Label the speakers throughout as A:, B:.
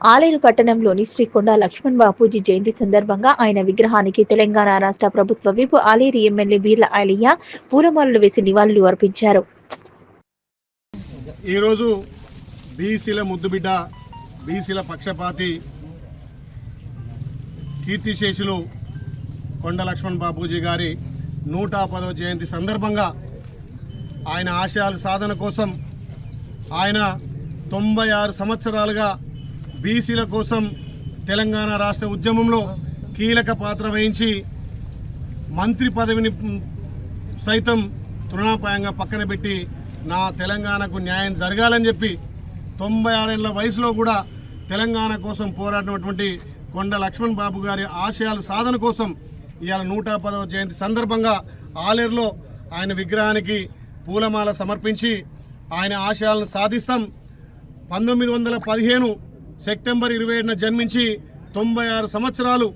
A: ఆలేరు పట్టణంలోని శ్రీ కొండా లక్ష్మణ్ బాపూజీ జయంతి సందర్భంగా ఆయన విగ్రహానికి తెలంగాణ రాష్ట్ర ప్రభుత్వ విప్ ఆలేరు ఎమ్మెల్యే బీర్ల ఆలయ్య పూలమాలలు వేసి నివాళులు అర్పించారు.
B: ఈరోజు బీసీల ముద్దుబిడ్డ బీసీల పక్షపాతి కీర్తిశేషులు కొండ లక్ష్మణ్ బాపూజీ గారి నూట పదవ జయంతి సందర్భంగా ఆయన ఆశయాల సాధన కోసం ఆయన తొంభై ఆరు సంవత్సరాలుగా బీసీల కోసం తెలంగాణ రాష్ట్ర ఉద్యమంలో కీలక పాత్ర వహించి మంత్రి పదవిని సైతం తృణాపాయంగా పక్కన పెట్టి నా తెలంగాణకు న్యాయం జరగాలని చెప్పి తొంభై ఆరేళ్ళ వయసులో కూడా తెలంగాణ కోసం పోరాడినటువంటి కొండ లక్ష్మణ్ బాబు గారి ఆశయాల సాధన కోసం ఇవాళ నూట పదవ జయంతి సందర్భంగా ఆలేరులో ఆయన విగ్రహానికి పూలమాల సమర్పించి ఆయన ఆశయాలను సాధిస్తాం. పంతొమ్మిది వందల పదిహేను సెప్టెంబర్ ఇరవై ఏడున జన్మించి తొంభై ఆరు సంవత్సరాలు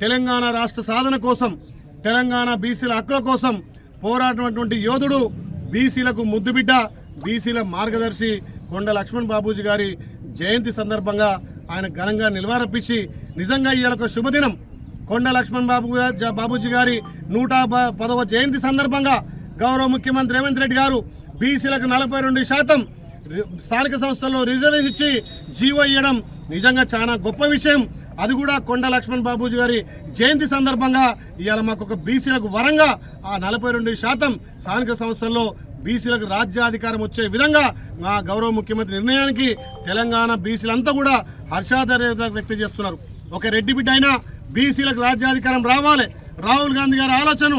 B: తెలంగాణ రాష్ట్ర సాధన కోసం తెలంగాణ బీసీల హక్కుల కోసం పోరాడినటువంటి యోధుడు బీసీలకు ముద్దుబిడ్డ బీసీల మార్గదర్శి కొండ లక్ష్మణ్ బాబూజీ గారి జయంతి సందర్భంగా ఆయన ఘనంగా నిలవారపించి నిజంగా ఇవాళ శుభదినం. కొండ లక్ష్మణ్ బాబు బాబూజీ గారి నూట పదవ జయంతి సందర్భంగా గౌరవ ముఖ్యమంత్రి రేవంత్ రెడ్డి గారు బీసీలకు నలభై రెండు శాతం స్థానిక సంస్థల్లో రిజర్వేషన్ ఇచ్చి జీవో ఇవ్వడం నిజంగా చాలా గొప్ప విషయం. అది కూడా కొండ లక్ష్మణ్ బాబూజీ గారి జయంతి సందర్భంగా ఇవాళ మాకు ఒక బీసీలకు వరంగా ఆ నలభై రెండు శాతం స్థానిక సంస్థల్లో బీసీలకు రాజ్యాధికారం వచ్చే విధంగా మా గౌరవ ముఖ్యమంత్రి నిర్ణయానికి తెలంగాణ బీసీలంతా కూడా హర్షాధర్యత వ్యక్తం చేస్తున్నారు. ఒక రెడ్డి బిడ్డ అయినా బీసీలకు రాజ్యాధికారం రావాలి. రాహుల్ గాంధీ గారి ఆలోచన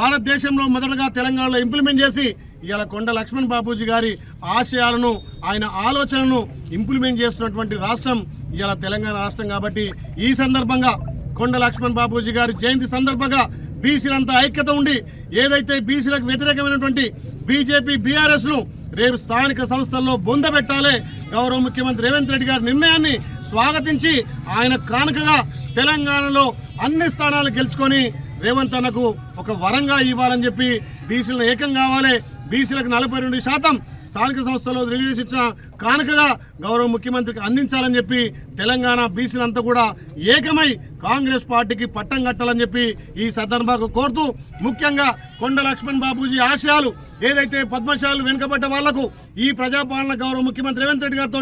B: భారతదేశంలో మొదటగా తెలంగాణలో ఇంప్లిమెంట్ చేసి ఇవాళ కొండ లక్ష్మణ్ బాపూజీ గారి ఆశయాలను ఆయన ఆలోచనను ఇంప్లిమెంట్ చేస్తున్నటువంటి రాష్ట్రం ఇవాళ తెలంగాణ రాష్ట్రం కాబట్టి ఈ సందర్భంగా కొండ లక్ష్మణ్ బాపూజీ గారి జయంతి సందర్భంగా బీసీలంతా ఐక్యత ఉండి ఏదైతే బీసీలకు వ్యతిరేకమైనటువంటి బీజేపీ బీఆర్ఎస్ను రేపు స్థానిక సంస్థల్లో బొందబెట్టాలి గౌరవ ముఖ్యమంత్రి రేవంత్ రెడ్డి గారి నిర్ణయాన్ని స్వాగతించి ఆయన కానుకగా తెలంగాణలో అన్ని స్థానాలు గెలుచుకొని రేవంత్ అన్నకు ఒక వరంగా ఇవ్వాలని చెప్పి బీసీలను ఏకం కావాలి బీసీలకు నలభై రెండు శాతం స్థానిక సంస్థల్లో రిలీజ్ ఇచ్చిన కానుకగా గౌరవ ముఖ్యమంత్రికి అందించాలని చెప్పి తెలంగాణ బీసీలంతా కూడా ఏకమై కాంగ్రెస్ పార్టీకి పట్టం కట్టాలని చెప్పి ఈ సందర్భంగా కోరుతూ ముఖ్యంగా కొండ లక్ష్మణ్ బాబూజీ ఆశయాలు ఏదైతే పద్మశాలు వెనుకబడ్డ వాళ్ళకు ఈ ప్రజాపాలన గౌరవ ముఖ్యమంత్రి రేవంత్ రెడ్డి గారితో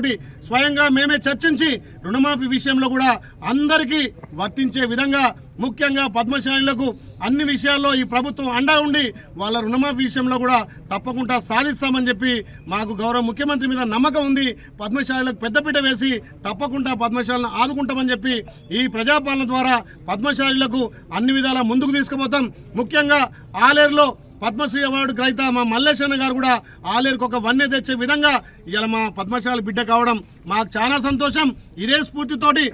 B: స్వయంగా మేమే చర్చించి రుణమాఫీ విషయంలో కూడా అందరికీ వర్తించే విధంగా ముఖ్యంగా పద్మశాలులకు అన్ని విషయాల్లో ఈ ప్రభుత్వం అండా ఉండి వాళ్ళ రుణమాఫీ విషయంలో కూడా తప్పకుండా సాధిస్తామని చెప్పి మాకు గౌరవ ముఖ్యమంత్రి మీద నమ్మకం ఉంది. పద్మశాలులకు పెద్దపీట వేసి తప్పకుండా పద్మశాలను ఆదుకుంటామని చెప్పి ఈ ప్రజాపాలన ద్వారా పద్మశాలులకు అన్ని విధాలా ముందుకు తీసుకుపోతాం. ముఖ్యంగా ఆలేరులో పద్మశ్రీ అవార్డు గ్రహీత మా మల్లేశన్న గారు కూడా ఆలేరుకు ఒక వన్నె తెచ్చే విధంగా ఇవాళ మా పద్మశాలి బిడ్డ కావడం మాకు చాలా సంతోషం. ఇదే స్ఫూర్తితోటి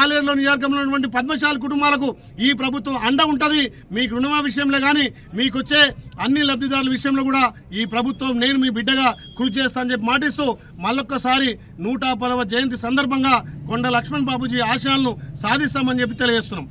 B: ఆలేరులో నియోజకంలో ఉన్నటువంటి పద్మశాలి కుటుంబాలకు ఈ ప్రభుత్వం అండ ఉంటుంది. మీకు రుణమా విషయంలో కానీ మీకు వచ్చే అన్ని లబ్ధిదారుల విషయంలో కూడా ఈ ప్రభుత్వం నేను మీ బిడ్డగా కృషి చేస్తానని చెప్పి మాటిస్తూ మళ్ళొక్కసారి నూట పదవ జయంతి సందర్భంగా కొండ లక్ష్మణ్ బాబుజీ ఆశయాలను సాధిస్తామని చెప్పి తెలియజేస్తున్నాం.